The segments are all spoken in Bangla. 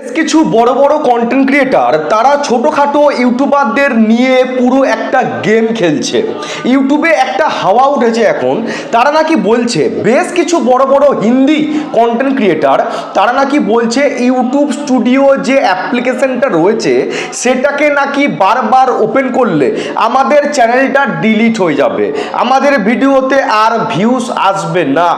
বেশ কিছু বড় বড় কন্টেন্ট ক্রিয়েটার তারা ছোটোখাটো ইউটিউবারদের নিয়ে পুরো একটা গেম খেলছে। ইউটিউবে একটা হাওয়া উঠেছে এখন, তারা নাকি বলছে, বেশ কিছু বড় বড় হিন্দি কন্টেন্ট ক্রিয়েটার তারা নাকি বলছে, ইউটিউব স্টুডিও যে অ্যাপ্লিকেশনটা রয়েছে, সেটাকে নাকি বারবার ওপেন করলে আমাদের চ্যানেলটা ডিলিট হয়ে যাবে। আমাদের ভিডিওতে আর ভিউস আসবে না।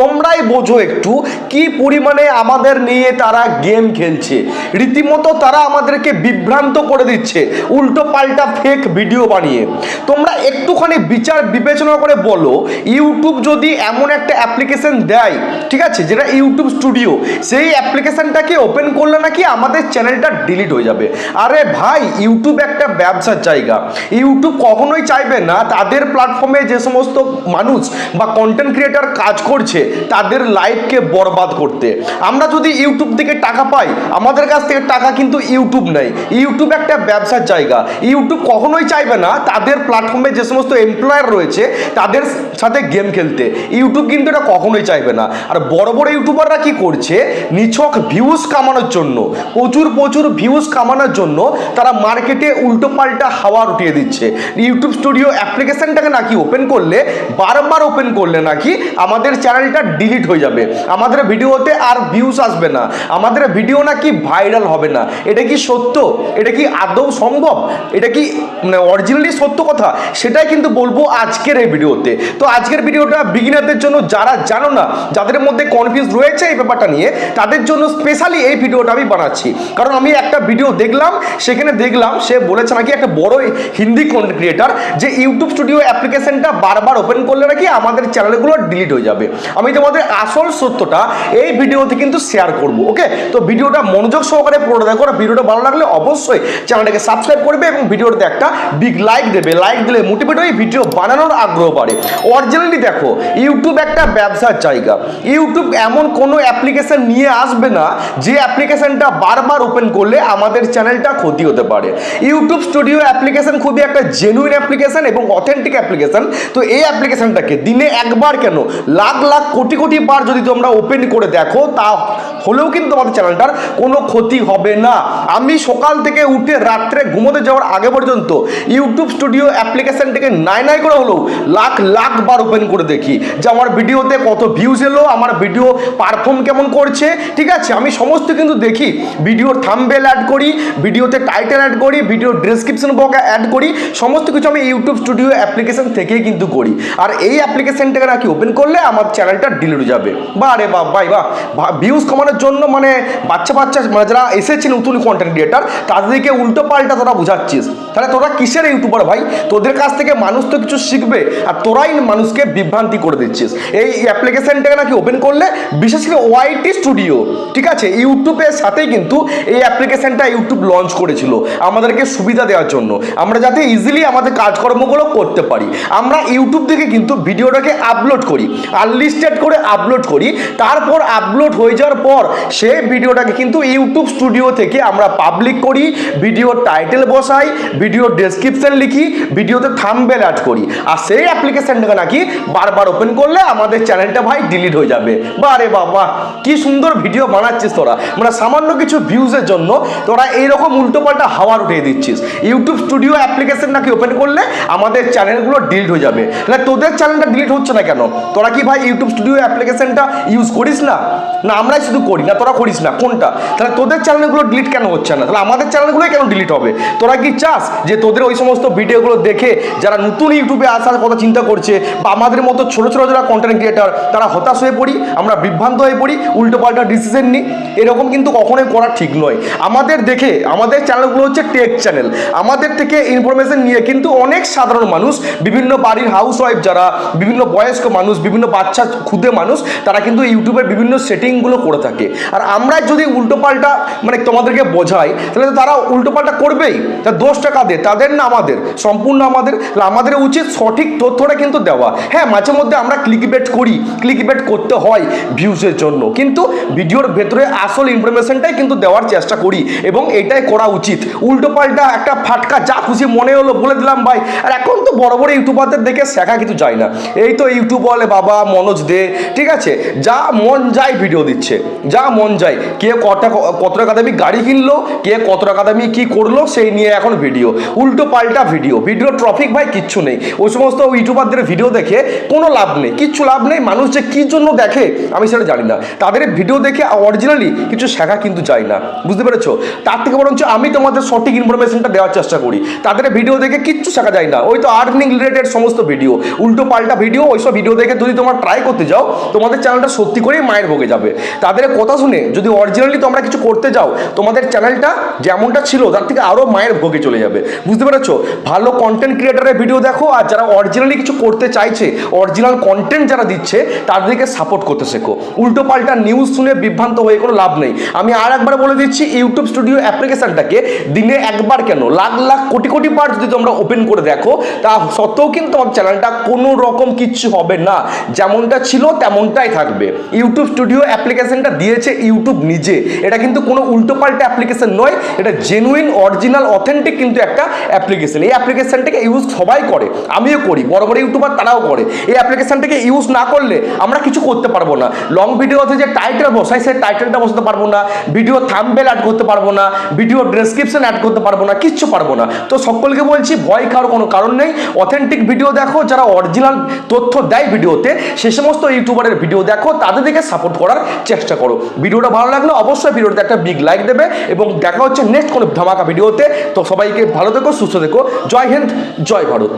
তোমরাই বোঝো একটু কি পরিমাণে আমাদের নিয়ে তারা গেম খেলছে। রীতিমতো তারা আমাদেরকে বিভ্রান্ত করে দিচ্ছে, উল্টো পাল্টা ফেক ভিডিও বানিয়ে। তোমরা একটুখানি বিচার বিবেচনা করে বলো ইউটিউব যদি এমন একটা অ্যাপ্লিকেশন দেয়, ঠিক আছে, যেটা ইউটিউব স্টুডিও সেই অ্যাপ্লিকেশনটাকে ওপেন করলে নাকি আমাদের চ্যানেলটা ডিলিট হয়ে যাবে। আরে ভাই ইউটিউব একটা ব্যবসার জায়গা। ইউটিউব কখনোই চাইবে না, তাদের প্ল্যাটফর্মে যে সমস্ত মানুষ বা কন্টেন্ট ক্রিয়েটার কাজ করছে তাদের লাইফকে বরবাদ করতে। আমরা যদি ইউটিউব থেকে টাকা পাই, আমাদের কাছ থেকে টাকা কিন্তু ইউটিউব নেই। ইউটিউব একটা ব্যবসার জায়গা। ইউটিউব কখনোই চাইবে না তাদের প্ল্যাটফর্মে যে সমস্ত এমপ্লয়ার রয়েছে, তাদের সাথে গেম খেলতে। ইউটিউব কিন্তু এটা কখনোই চাইবে না। আর বড় বড় ইউটিউবাররা কি করছে? নিছক ভিউজ কামানোর জন্য, প্রচুর প্রচুর ভিউজ কামানোর জন্য তারা মার্কেটে উল্টো পাল্টা হাওয়া উঠিয়ে দিচ্ছে। ইউটিউব স্টুডিও অ্যাপ্লিকেশনটাকে নাকি ওপেন করলে, বারবার ওপেন করলে নাকি আমাদের চ্যানেলটা ডিলিট হয়ে যাবে। আমাদের ভিডিওতে আর ভিউজ আসবে না। আমাদের ভিডিও নাকি ভাইরাল হবে না। এটা কি সত্য? এটা কি আদৌ সম্ভব? এটা কি মানে অরিজিনালি সত্য কথা? সেটাই কিন্তু বলব আজকের এই ভিডিওতে। তো আজকের ভিডিওটা বিগিনারদের জন্য, যারা জানো না, যাদের মধ্যে কনফিউজ রয়েছে এই ব্যাপারটা নিয়ে, তাদের জন্য স্পেশালি এই ভিডিওটা আমি বানাচ্ছি। কারণ আমি একটা ভিডিও দেখলাম, সেখানে দেখলাম সে বলেছে নাকি একটা বড় হিন্দি কন্টেন্ট ক্রিয়েটার যে ইউটিউব স্টুডিও অ্যাপ্লিকেশনটা বারবার ওপেন করলে নাকি আমাদের চ্যানেলগুলো ডিলিট হয়ে যাবে। আমি তোমাদের আসল সত্যটা এই ভিডিওতে কিন্তু শেয়ার করব ওকে তো ভিডিওটা মনোযোগ সহকারে পুরোটা দেখো আর ভিডিওটা ভালো লাগলে অবশ্যই চ্যানেলটাকে সাবস্ক্রাইব করবে এবং ভিডিওটাতে একটা বিগ লাইক দেবে। লাইক দিলে মোটিভেট হয়ে ভিডিও বানানোর আগ্রহ বাড়ে। অরিজিনালি দেখো ইউটিউব একটা ব্যবসার জায়গা। ইউটিউব এমন কোনো অ্যাপ্লিকেশন নিয়ে আসবে না, যে অ্যাপ্লিকেশনটা বারবার ওপেন করলে আমাদের চ্যানেলটা ক্ষতি হতে পারে। ইউটিউব স্টুডিও অ্যাপ্লিকেশন খুবই একটা জেনুইন অ্যাপ্লিকেশান এবং অথেন্টিক অ্যাপ্লিকেশান তো এই অ্যাপ্লিকেশনটাকে দিনে একবার কেন লাখ লাখ কোটি কোটি বার যদি তোমরা ওপেন করে দেখো, তা হলেও কিন্তু আমাদের চ্যানেলটার কোনো ক্ষতি হবে না। আমি সকাল থেকে উঠে রাত্রে ঘুমোতে যাওয়ার আগে পর্যন্ত ইউটিউব স্টুডিও অ্যাপ্লিকেশনটাকে নাই নাই করে হলেও লাখ লাখ বার ওপেন করে দেখি যে আমার ভিডিওতে কত ভিউজ এলো, আমার ভিডিও পারফর্ম কেমন করছে, ঠিক আছে? আমি সমস্ত কিন্তু দেখি। ভিডিওর থাম্বেল অ্যাড করি, ভিডিওতে টাইটেল অ্যাড করি ভিডিও ডেসক্রিপশন বক্স অ্যাড করি, সমস্ত কিছু আমি ইউটিউব স্টুডিও অ্যাপ্লিকেশন থেকেই কিন্তু করি। আর এই অ্যাপ্লিকেশনটাকে নাকি ওপেন করলে আমার চ্যানেলটা ডিলিট যাবে। বা রে বা ভাই, বাহ। ভিউজ কমানোর জন্য মানে বাচ্চা বাচ্চা মানে যারা এসেছে নতুন কন্টেন্ট ক্রিয়েটার তাদেরকে উল্টো পাল্টা তোরা বুঝাচ্ছিস। তাহলে তোরা কিসের ইউটিউবার ভাই? তোদের কাছ থেকে মানুষ তো কিছু শিখবে, আর তোরাই মানুষকে বিভ্রান্তি করে দিচ্ছিস। এই অ্যাপ্লিকেশনটাকে নাকি ওপেন করলে বিশেষ করে ওয়াইটি স্টুডিও, ঠিক আছে? ইউটিউবের সাথেই কিন্তু এই অ্যাপ্লিকেশনটা ইউটিউব লঞ্চ করেছিল আমাদেরকে সুবিধা দেওয়ার জন্য। আমরা যাতে ইজিলি আমাদের কাজকর্মগুলো করতে পারি। আমরা ইউটিউব থেকে কিন্তু ভিডিওটাকে আপলোড করি। আনলিস্টেড করে আপলোড করি। তারপর আপলোড হয়ে যাওয়ার পর সেই ভিডিওটাকে কিন্তু ইউটিউব স্টুডিও থেকে আমরা পাবলিক করি ভিডিওর টাইটেল বসাই ভিডিও ডেসক্রিপশন লিখি ভিডিওতে থাম্বেল অ্যাড করি। আর সেই অ্যাপ্লিকেশনটাকে নাকি বারবার ওপেন করলে আমাদের চ্যানেলটা ভাই ডিলিট হয়ে যাবে। বারে বাবা, কি সুন্দর ভিডিও বানাচ্ছিস তোরা। মানে সামান্য কিছু ভিউজের জন্য তোরা এইরকম উল্টোপাল্টা হাওয়ার উঠিয়ে দিচ্ছিস। ইউটিউব স্টুডিও অ্যাপ্লিকেশন নাকি ওপেন করলে আমাদের চ্যানেলগুলো ডিলিট হয়ে যাবে। তাহলে তোদের চ্যানেলটা ডিলিট হচ্ছে না কেন? তোরা কি ভাই ইউটিউব স্টুডিও অ্যাপ্লিকেশনটা ইউজ করিস না? না, আমরাই শুধু করি না, তোরা করিস না। কোনটা? তাহলে তোদের চ্যানেলগুলো ডিলিট কেন হচ্ছে না? তাহলে আমাদের চ্যানেলগুলোই কেন ডিলিট হবে? তোরা কি চাস যে তোদের ওই সমস্ত ভিডিওগুলো দেখে যারা নতুন ইউটিউবে আসার কথা চিন্তা করছে বা আমাদের মতো ছোটো ছোটো যারা কন্টেন্ট ক্রিয়েটার তারা হতাশ হয়ে পড়ি, আমরা বিভ্রান্ত হয়ে পড়ি, উল্টো পাল্টা ডিসিশন নিই, এরকম কিন্তু কখনোই করা ঠিক নয়। আমাদের দেখে, আমাদের চ্যানেলগুলো হচ্ছে টেক চ্যানেল আমাদের থেকে ইনফরমেশন নিয়ে কিন্তু অনেক সাধারণ মানুষ, বিভিন্ন বাড়ির হাউস ওয়াইফ যারা, বিভিন্ন বয়স্ক মানুষ, বিভিন্ন বাচ্চা ক্ষুদে মানুষ, তারা কিন্তু ইউটিউবের বিভিন্ন সেটিংগুলো করে থাকে। আর আমরা যদি উল্টোপাল্টা মানে তোমাদেরকে বোঝাই, তাহলে তো তারা উল্টোপাল্টা করবেই। তা দোষটা কাদের? তাদের না আমাদের? সম্পূর্ণ আমাদের? আমাদের উচিত সঠিক তথ্যটা কিন্তু দেওয়া। হ্যাঁ মাঝে মধ্যে আমরা ক্লিক বেট করি। ক্লিক বেট করতে হয় ভিউজের জন্য। কিন্তু ভিডিওর ভেতরে আসল ইনফরমেশনটাই কিন্তু দেওয়ার চেষ্টা করি এবং এটাই করা উচিত। উল্টোপাল্টা একটা ফাটকা যা খুশি মনে হলো বলে দিলাম ভাই। আর এখন তো বড় বড় ইউটিউবারদের দেখে শেখা কিছু যায় না। এই তো ইউটিউব বলে বাবা মনোজ ভালোবাসতে ঠিক আছে? যা মন যায় ভিডিও দিচ্ছে। যা মন যায়। কে কটা কত টাকা দামি গাড়ি কিনলো, কে কত টাকা দামি কি করল, সেই নিয়ে এখন ভিডিও উল্টো পাল্টা ভিডিও ভিডিও ট্রফিক ভাই কিচ্ছু নেই। ওই সমস্ত ইউটিউবারদের ভিডিও দেখে কোনো লাভ নেই। কিচ্ছু লাভ নেই। মানুষ যে কী জন্য দেখে, আমি সেটা জানি না। তাদের ভিডিও দেখে অরিজিনালি কিছু শেখা কিন্তু যায় না। বুঝতে পেরেছ? তার থেকে বরঞ্চ আমি তোমাদের সঠিক ইনফরমেশনটা দেওয়ার চেষ্টা করি। তাদের ভিডিও দেখে কিচ্ছু শেখা যায় না। ওই তো আর্নিং রিলেটেড সমস্ত ভিডিও উল্টো পাল্টা ভিডিও ওইসব ভিডিও দেখে যদি তোমার ট্রাই করতে যাও, তোমাদের চ্যানেলটা সত্যি করেই মায়ের ভোগে যাবে। তাদের কথা শুনে যদি অরিজিনালি তোমরা কিছু করতে যাও, তোমাদের চ্যানেলটা যেমনটা ছিল, তার থেকে আরও মায়ের ভোগে চলে যাবে। বুঝতে পেরেছ? ভালো কন্টেন্ট ক্রিয়েটারের ভিডিও দেখো, আর যারা অরিজিনালি কিছু করতে চাইছে অরিজিনাল কন্টেন্ট যারা দিচ্ছে, তাদেরকে সাপোর্ট করতে শেখো। উল্টো পাল্টা নিউজ শুনে বিভ্রান্ত হয়ে কোনো লাভ নেই। আমি আর একবার বলে দিচ্ছি ইউটিউব স্টুডিও অ্যাপ্লিকেশনটাকে দিনে একবার কেন? লাখ লাখ কোটি কোটি বার যদি তোমরা ওপেন করে দেখো, তা সত্ত্বেও কিন্তু তোমার চ্যানেলটা কোনো রকম কিচ্ছু হবে না। যেমনটা ছিল তেমনটাই থাকবে। ইউটিউব স্টুডিও অ্যাপ্লিকেশনটা দিয়েছে ইউটিউব নিজে। এটা কিন্তু কোনো উল্টো পাল্টা অ্যাপ্লিকেশন নয়, এটা জেনুইন অরিজিনাল অথেন্টিক কিন্তু একটা অ্যাপ্লিকেশন এই অ্যাপ্লিকেশনটাকে ইউজ সবাই করে, আমিও করি, বড় বড় ইউটিউবার তারাও করে। এই অ্যাপ্লিকেশনটাকে ইউজ না করলে আমরা কিছু করতে পারব না। লং ভিডিওতে যে টাইটেল বসাই, সেই টাইটেলটা বসাতে পারব না। ভিডিও থাম্বেল অ্যাড করতে পারব না। ভিডিও ডেসক্রিপশন অ্যাড করতে পারব না, কিচ্ছু পারব না। তো সকলকে বলছি, ভয় খাওয়ার কোনো কারণ নেই। অথেন্টিক ভিডিও দেখো, যারা অরিজিনাল তথ্য দেয় ভিডিওতে সে সমস্ত ইউটিউবারের ভিডিও দেখো, তাদের দিকে সাপোর্ট করার চেষ্টা করো। ভিডিওটা ভালো লাগলে অবশ্যই ভিডিওতে একটা বিগ লাইক দেবে এবং দেখা হচ্ছে নেক্সট কোনো ধামাকা ভিডিওতে। তো সবাইকে ভালো থেকো, সুস্থ থেকো। জয় হিন্দ, জয় ভারত।